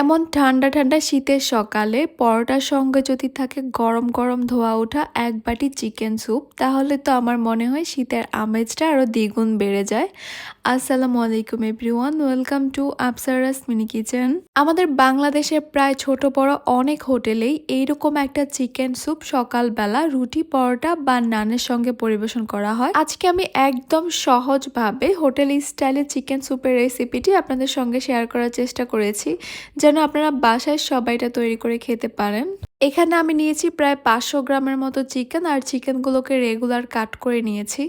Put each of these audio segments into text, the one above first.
এমন ঠান্ডা ঠান্ডা শীতের সকালে পরোটার সঙ্গে যদি থাকে গরম গরম ধোয়া ওঠা এক বাটি চিকেন স্যুপ, তাহলে তো আমার মনে হয় শীতের আমেজটা আরও দ্বিগুণ বেড়ে যায়। আসসালামু আলাইকুম এভরিওয়ান, ওয়েলকাম টু আপসারাস মিনি কিচেন। আমাদের বাংলাদেশের প্রায় ছোট বড় অনেক হোটেলেই এইরকম একটা চিকেন স্যুপ সকালবেলা রুটি, পরোটা বা নানের সঙ্গে পরিবেশন করা হয়। আজকে আমি একদম সহজভাবে হোটেল স্টাইলে চিকেন স্যুপের রেসিপিটি আপনাদের সঙ্গে শেয়ার করার চেষ্টা করেছি যেন আপনারা বাসায় সবাইটা তৈরি করে খেতে পারেন। এখানে আমি নিয়েছি প্রায় পাঁচশো গ্রামের মতো চিকেন আর চিকেনগুলোকে রেগুলার কাট করে নিয়েছি।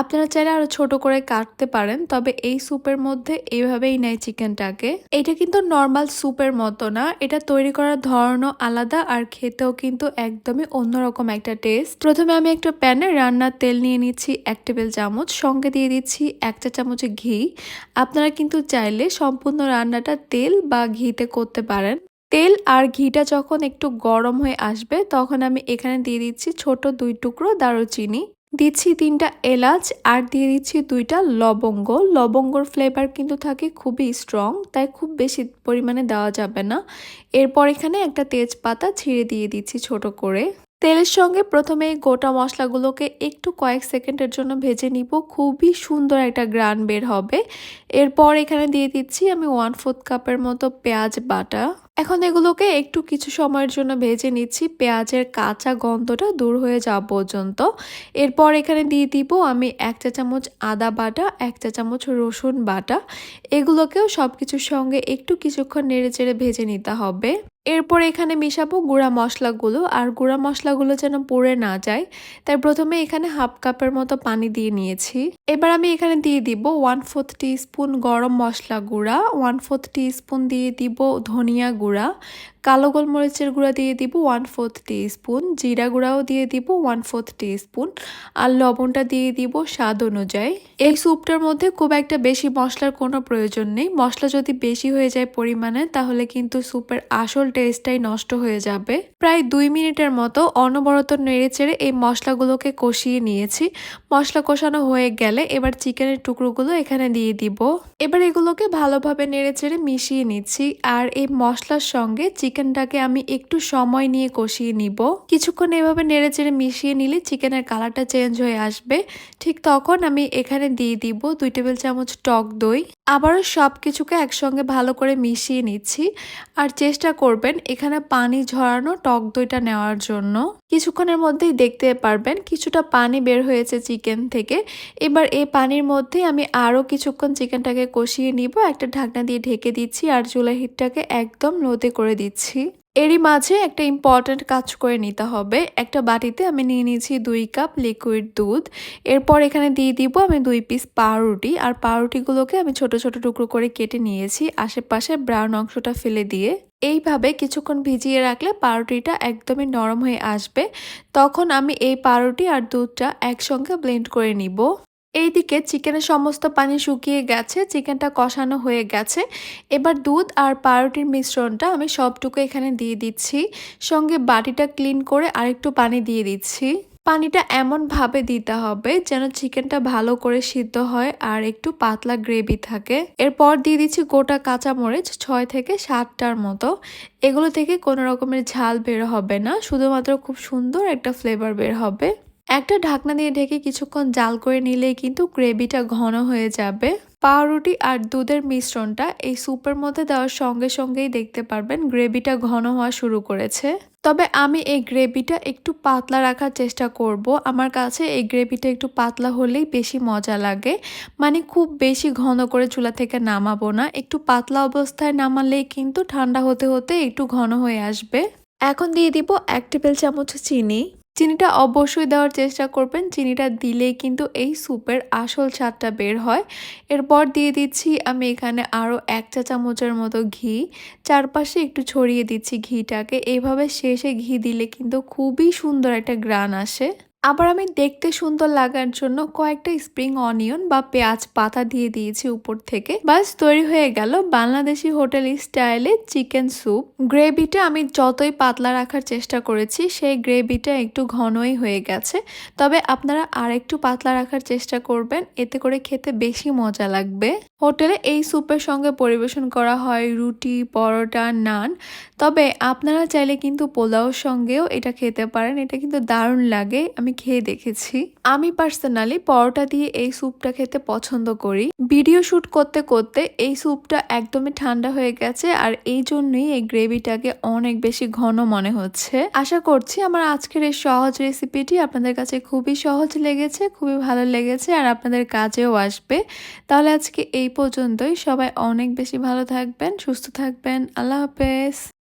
আপনারা চাইলে আরও ছোট করে কাটতে পারেন, তবে এই স্যুপের মধ্যে এইভাবেই নেয় চিকেনটাকে। এটা কিন্তু নর্মাল স্যুপের মতো না, এটা তৈরি করার ধরনও আলাদা আর খেতেও কিন্তু একদমই অন্যরকম একটা টেস্ট প্রথমে আমি একটা প্যানে রান্নার তেল নিয়ে নিচ্ছি এক টেবিল চামচ, সঙ্গে দিয়ে দিচ্ছি এক চা চামচ ঘি। আপনারা কিন্তু চাইলে সম্পূর্ণ রান্নাটা তেল বা ঘিতে করতে পারেন। তেল আর ঘিটা যখন একটু গরম হয়ে আসবে, তখন আমি এখানে দিয়ে দিচ্ছি ছোট দুই টুকরো দারুচিনি। দিচ্ছি তিনটা এলাচ আর দিয়ে দিচ্ছি দুইটা লবঙ্গ। লবঙ্গর ফ্লেভার কিন্তু থাকে খুবই স্ট্রং তাই খুব বেশি পরিমাণে দেওয়া যাবে না। এরপর এখানে একটা তেজপাতা ছিঁড়ে দিয়ে দিচ্ছি ছোট করে। তেলের সঙ্গে প্রথমে গোটা মশলাগুলোকে একটু কয়েক সেকেন্ডের জন্য ভেজে নিব, খুবই সুন্দর একটা গ্রান বের হবে। এরপর এখানে দিয়ে দিচ্ছি আমি ওয়ান ফোর্থ কাপের মতো পেঁয়াজ বাটা। এখন এগুলোকে একটু কিছু সময়ের জন্য ভেজে নিচ্ছি। পেঁয়াজের কাঁচা গন্ধটা দূর হয়ে যাওয়া পর্যন্ত। এরপর এখানে দিয়ে দিব আমি এক চা চামচ আদা বাটা, এক চা চামচ রসুন বাটা। এগুলোকেও সব কিছুর সঙ্গে একটু কিছুক্ষণ নেড়ে চেড়ে ভেজে নিতে হবে। এরপর এখানে মিশাবো গুঁড়া মশলাগুলো, আর গুঁড়া মশলাগুলো যেন পুড়ে না যায়। তাই প্রথমে এখানে হাফ কাপের মতো পানি দিয়ে নিয়েছি। এবার আমি এখানে দিয়ে দিব ওয়ান ফোর্থ স্পুন গরম মশলা গুঁড়া, ওয়ান ফোর্থ স্পুন দিয়ে দিব ধনিয়া গুঁড়া, কালো গোলমরিচের গুঁড়া দিয়ে দিব ওয়ান ফোর্থ স্পুন জিরা গুঁড়াও দিয়ে দিব ওয়ান ফোর্থ স্পুন আর লবণটা দিয়ে দিব স্বাদ অনুযায়ী। এই স্যুপটার মধ্যে খুব একটা বেশি মশলার কোনো প্রয়োজন নেই। মশলা যদি বেশি হয়ে যায় পরিমাণে, তাহলে কিন্তু স্যুপের আসল টেস্টটাই নষ্ট হয়ে যাবে। প্রায় দুই মিনিটের মতো অনবরত নেড়ে চেড়ে এই মশলাগুলোকে কষিয়ে নিয়েছি। মশলা কষানো হয়ে গেলে এবার চিকেনের টুকরোগুলো এখানে দিয়ে দিব। এবার এগুলোকে ভালোভাবে নেড়ে চেড়ে মিশিয়ে নিচ্ছি আর এই মশলার সঙ্গে চিকেনটাকে আমি একটু সময় নিয়ে কষিয়ে নিব। কিছুক্ষণ এভাবে নেড়ে চেড়ে মিশিয়ে নিলে চিকেনের কালারটা চেঞ্জ হয়ে আসবে। ঠিক তখন আমি এখানে দিয়ে দিব দুই টেবিল চামচ টক দই। আবারও সব কিছুকে একসঙ্গে ভালো করে মিশিয়ে নিচ্ছি। আর চেষ্টা করবেন এখানে পানি ঝরানো টক দইটা নেওয়ার জন্য। কিছুক্ষণের মধ্যেই দেখতে পারবেন কিছুটা পানি বের হয়েছে চিকেন থেকে। এবার এই পানির মধ্যে আমি আরও কিছুক্ষণ চিকেনটাকে কষিয়ে নিব। একটা ঢাকনা দিয়ে ঢেকে দিচ্ছি আর চুলা হিটটাকে একদম লোতে করে দিচ্ছি। এরই মাঝে একটা ইম্পর্ট্যান্ট কাজ করে নিতে হবে। একটা বাটিতে আমি নিয়ে নিয়েছি দুই কাপ লিকুইড দুধ। এরপর এখানে দিয়ে দিব আমি দুই পিস পাউরুটি। আর পাউরুটিগুলোকে আমি ছোট ছোট টুকরো করে কেটে নিয়েছি আশেপাশে ব্রাউন অংশটা ফেলে দিয়ে। এইভাবে কিছুক্ষণ ভিজিয়ে রাখলে পাউরুটিটা একদমই নরম হয়ে আসবে। তখন আমি এই পাউরুটি আর দুধটা একসঙ্গে ব্লেন্ড করে নিব। এইদিকে চিকেনের সমস্ত পানি শুকিয়ে গেছে, চিকেনটা কষানো হয়ে গেছে। এবার দুধ আর পাউরুটির মিশ্রণটা আমি সবটুকু এখানে দিয়ে দিচ্ছি। সঙ্গে বাটিটা ক্লিন করে আরেকটু পানি দিয়ে দিচ্ছি। পানিটা এমনভাবে দিতে হবে যেন চিকেনটা ভালো করে সিদ্ধ হয় আর একটু পাতলা গ্রেভি থাকে। এরপর দিয়ে দিচ্ছি গোটা কাঁচামরিচ ছয় থেকে সাতটার মতো। এগুলো থেকে কোনো রকমের ঝাল বের হবে না, শুধুমাত্র খুব সুন্দর একটা ফ্লেভার বের হবে। একটা ঢাকনা দিয়ে ঢেকে কিছুক্ষণ জাল করে নিলেই কিন্তু গ্রেভিটা ঘন হয়ে যাবে। পাউরুটি আর দুধের মিশ্রণটা এই স্যুপের মধ্যে দেওয়ার সঙ্গে সঙ্গেই দেখতে পারবেন গ্রেভিটা ঘন হওয়া শুরু করেছে। তবে আমি এই গ্রেভিটা একটু পাতলা রাখার চেষ্টা করব। আমার কাছে এই গ্রেভিটা একটু পাতলা হলেই বেশি মজা লাগে। মানে খুব বেশি ঘন করে চুলা থেকে নামাবো না। একটু পাতলা অবস্থায় নামালেই কিন্তু ঠান্ডা হতে হতে একটু ঘন হয়ে আসবে। এখন দিয়ে দিব এক টেবিল চামচ চিনি। চিনিটা অবশ্যই দেওয়ার চেষ্টা করবেন। চিনিটা দিলেই কিন্তু এই স্যুপের আসল স্বাদটা বের হয়। এরপর দিয়ে দিচ্ছি আমি এখানে আরও এক চা চামচের মতো ঘি। চারপাশে একটু ছড়িয়ে দিচ্ছি ঘিটাকে। এইভাবে শেষে ঘি দিলে কিন্তু খুবই সুন্দর একটা গ্রান আসে। আবার আমি দেখতে সুন্দর লাগার জন্য কয়েকটা স্প্রিং অনিয়ন বা পেঁয়াজ পাতা দিয়ে দিয়েছি উপর থেকে। বাস তৈরি হয়ে গেল বাংলাদেশি হোটেল স্টাইলে চিকেন স্যুপ। গ্রেভিটা আমি যতই পাতলা রাখার চেষ্টা করেছি, সেই গ্রেভিটা একটু ঘনই হয়ে গেছে। তবে আপনারা আর একটু পাতলা রাখার চেষ্টা করবেন, এতে করে খেতে বেশি মজা লাগবে। হোটেলে এই স্যুপের সঙ্গে পরিবেশন করা হয় রুটি, পরোটা, নান। তবে আপনারা চাইলে কিন্তু পোলাওর সঙ্গেও এটা খেতে পারেন, এটা কিন্তু দারুণ লাগে। আমি খেয়ে দেখেছি। আমি পার্সোনালি পরোটা দিয়ে এই স্যুপটা খেতে পছন্দ করি। ভিডিও শ্যুট করতে করতে এই স্যুপটা একদমই ঠান্ডা হয়ে গেছে আর এই জন্যই এই গ্রেভিটাকে অনেক বেশি ঘন মনে হচ্ছে। আশা করছি আমার আজকের এই সহজ রেসিপিটি আপনাদের কাছে খুবই সহজ লেগেছে, খুবই ভালো লেগেছে আর আপনাদের কাজেও আসবে। তাহলে আজকে এই পর্যন্তই। সবাই অনেক বেশি ভালো থাকবেন, সুস্থ থাকবেন। আল্লাহ হাফেজ।